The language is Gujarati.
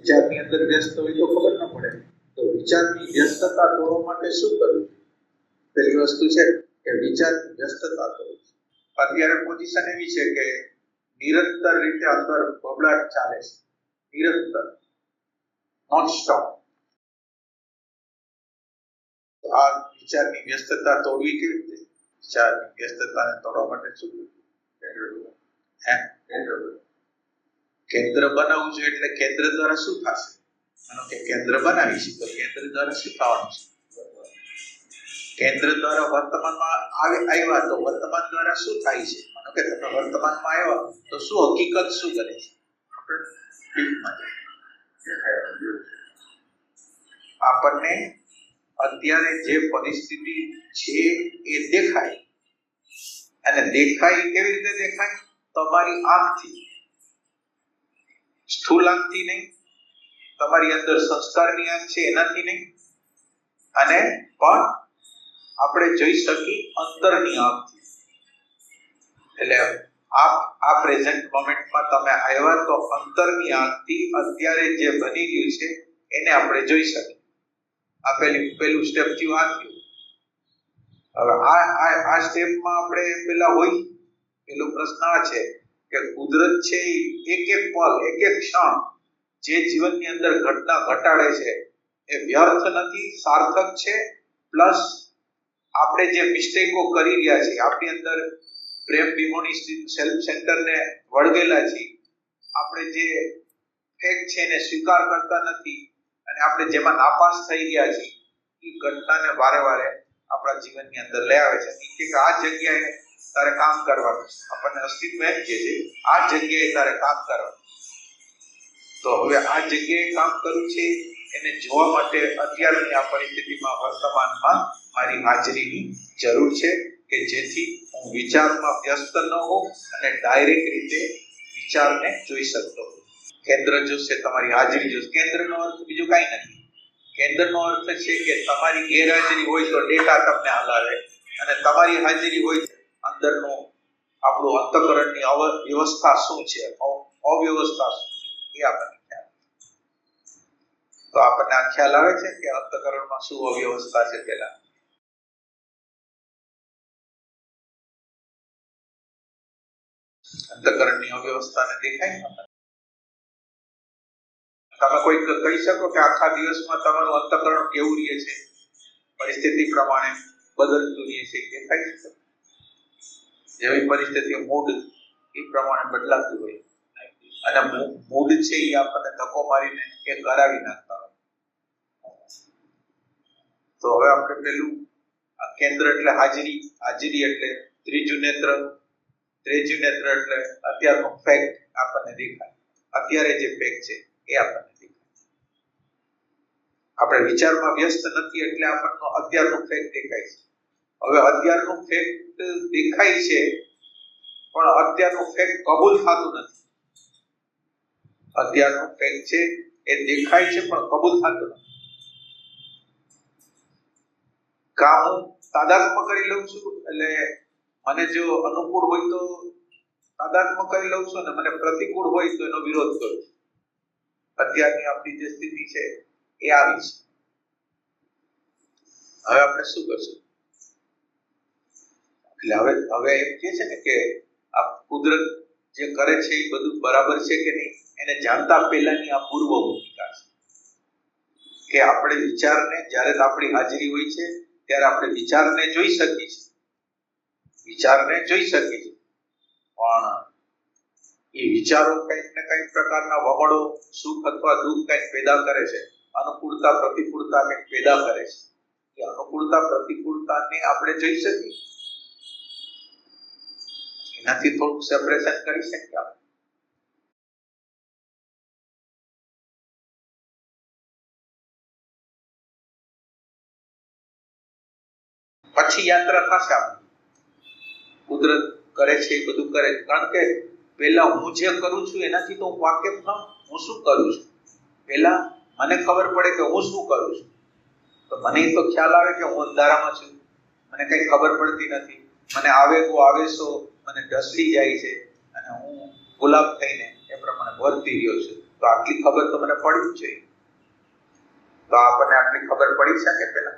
વિચારની અંદર વ્યસ્ત હોય તો ખબર ન પડે. તો વિચારની વ્યસ્તતા તોડવા માટે શું કરવું? પહેલી વસ્તુ છે કે વિચારની વ્યસ્તતા તોડવી. અત્યારે પોઝિશન એવી છે કે નિરંતર રીતે અંદર બબડાટ ચાલે છે. નિરંતર. નોન આ વિચારની વ્યસ્તતા તોડવી કેવી રીતે? વિચારની વ્યસ્તતાને તોડવા માટે શું કરવું? કેન્દ્ર બનાવવું છે એટલે કેન્દ્ર દ્વારા શું થશે? માનો કે કેન્દ્ર બનાવીશું તો કેન્દ્ર દ્વારા શું થવાનું છે? કેન્દ્ર દ્વારા વર્તમાનમાં આવે, આવ્યા તો વર્તમાન દ્વારા શું થાય છે? માનો કે તમે વર્તમાનમાં આવ્યા તો શું હકીકત શું કરે છે? જઈએ. આપણને અત્યારે જે પરિસ્થિતિ છે એ દેખાય. અને દેખાય કેવી રીતે દેખાય? તમારી આંખથી. સ્થૂલ આંખથી નહીં, તમારી અંદર સંસ્કારની આંખ છે એનાથી નહીં. અને પણ આપણે જઈ શકી અંતરની આંખથી એટલે આપ, આ પ્રેઝન્ટ મોમેન્ટમાં તમે આવ્યા તો અંતરની આંખથી અત્યારે જે બની ગયું છે, એને આપણે જોઈ શકીએ. આ પેલી પેલું સ્ટેપ થયું, આ થયું. હવે આ આ સ્ટેપમાં આપણે પેલા હોય, પેલો પ્રશ્ન આ છે. કે કુદરત છે એક એક પલ એક એક ક્ષણ જે જીવનની અંદર ઘટના ઘટાડે છે, એ વ્યર્થ નથી, સાર્થક છે. પ્લસ આપણે જે મિસ્ટેકો કરી રહ્યા છીએ, આપણી અંદર પ્રેમ વિમોની સેલ્ફ સેન્ટરને વળગેલા છીએ. આપણે જે ફેક છે એને સ્વીકાર કરતા નથી અને આપણે જેમાં નાપાસ થઈ ગયા છીએ, એ ઘટનાને વારે વારે આપણા જીવનની અંદર લઈ આવે છે. કે આ જગ્યાએ તારે કામ કરવાનું આપણને અસ્તિત્વ એમ કે છે, આ જગ્યાએ તારે કામ કરવાનું તો હવે આ જગ્યાએ કામ કરવું છે, એને જોવા માટે અત્યારની આ પરિસ્થિતિમાં વર્તમાનમાં મારી હાજરીની જરૂર છે કે જેથી હું વિચારમાં વ્યસ્ત ન હોઉં અને ડાયરેક્ટ રીતે વિચારને જોઈ શકતો હોઉં. કેન્દ્ર જોશે તમારી હાજરી જોશે. કેન્દ્રનો અર્થ બીજું કાંઈ નથી. કેન્દ્રનો અર્થ છે કે તમારી ગેરહાજરી હોય તો ડેટા તમને હલાવે અને તમારી હાજરી હોય અંદરનું આપણું અંતકરણની વ્યવસ્થા શું છે? અવ- અવ્યવસ્થા શું છે? એ આપણને ખ્યાલ તો આપણને આ ખ્યાલ આવે છે કે અંતકરણમાં શું અવ્યવસ્થા છે પેલા અંતકરણની અવ્યવસ્થાને દેખાય? તમે કોઈ કહી શકો કે આખા દિવસમાં તમારું અંતકરણ કેવું રહે છે? પરિસ્થિતિ પ્રમાણે બદલતું રહે છે દેખાય તમને? જેવી પરિસ્થિતિ મૂડ એ પ્રમાણે બદલાતું હોય. અને મૂડ છે એ આપણને ધક્કો મારીને એ કરાવી નાખતા હોય. તો હવે આપણે પેલું આ કેન્દ્ર એટલે હાજરી હાજરી એટલે ત્રીજું નેત્ર ત્રીજું નેત્ર એટલે અત્યારનો ફેક્ટ આપણને દેખાય. અત્યારે જે ફેક્ટ છે એ આપણને દેખાય. આપણે વિચારમાં વ્યસ્ત નથી એટલે આપણનો અત્યારનો ફેક્ટ દેખાય છે. હવે અત્યારનું ફેક્ટ દેખાય છે, પણ અત્યારનું ફેક્ટ કબૂલ થતું નથી. અત્યારનું ફેક્ટ છે, એ દેખાય છે, પણ કબૂલ થતું નથી. કામ તાદાત્મ્ય કરી લઉં છું, એટલે મને જો અનુકૂળ હોય તો તાદાત્મ્ય કરી લઉં છું અને મને પ્રતિકૂળ હોય તો એનો વિરોધ કરું છું. અત્યારની આપણી જે સ્થિતિ છે, એ આવી છે. હવે આપણે શું કરશું? એટલે હવે હવે એમ કે છે ને કે આ કુદરત જે કરે છે એ બધું બરાબર છે કે નહીં, એને જાણતા પહેલાની આ પૂર્વ ભૂમિકા છે. કે આપણે વિચારને, જ્યારે આપણી હાજરી હોય છે, ત્યારે આપણે વિચારને જોઈ શકીએ છીએ. વિચારને જોઈ શકીએ છીએ. પણ એ વિચારો કંઈક ને કંઈક પ્રકારના વમળો, સુખ અથવા દુઃખ કંઈક પેદા કરે છે. અનુકૂળતા, પ્રતિકૂળતા કંઈક પેદા કરે છે. એ અનુકૂળતા, પ્રતિકૂળતાને આપણે જોઈ શકીએ. એનાથી થોડુંક સેપરેશન કરી શકીએ આપણે. પછી યાત્રા થશે કુદરત કરે છે, એ બધું કરે કારણ કે પહેલા હું જે કરું છું, એનાથી તો હું વાકેફ થાઉં હું શું કરું છું? પહેલા મને ખબર પડે કે હું શું કરું છું. તો મને તો ખ્યાલ આવે કે હું અંધારામાં છું. મને કઈ ખબર પડતી નથી. મને આવેગો, આવેશો મને ઢસડી જાય છે અને હું ગુલાબ થઈને એ પ્રમાણે વર્તી રહ્યો છું. તો આટલી ખબર તો મને પડી જ જોઈએ. તો આપણને આટલી ખબર પડી શકે પેલા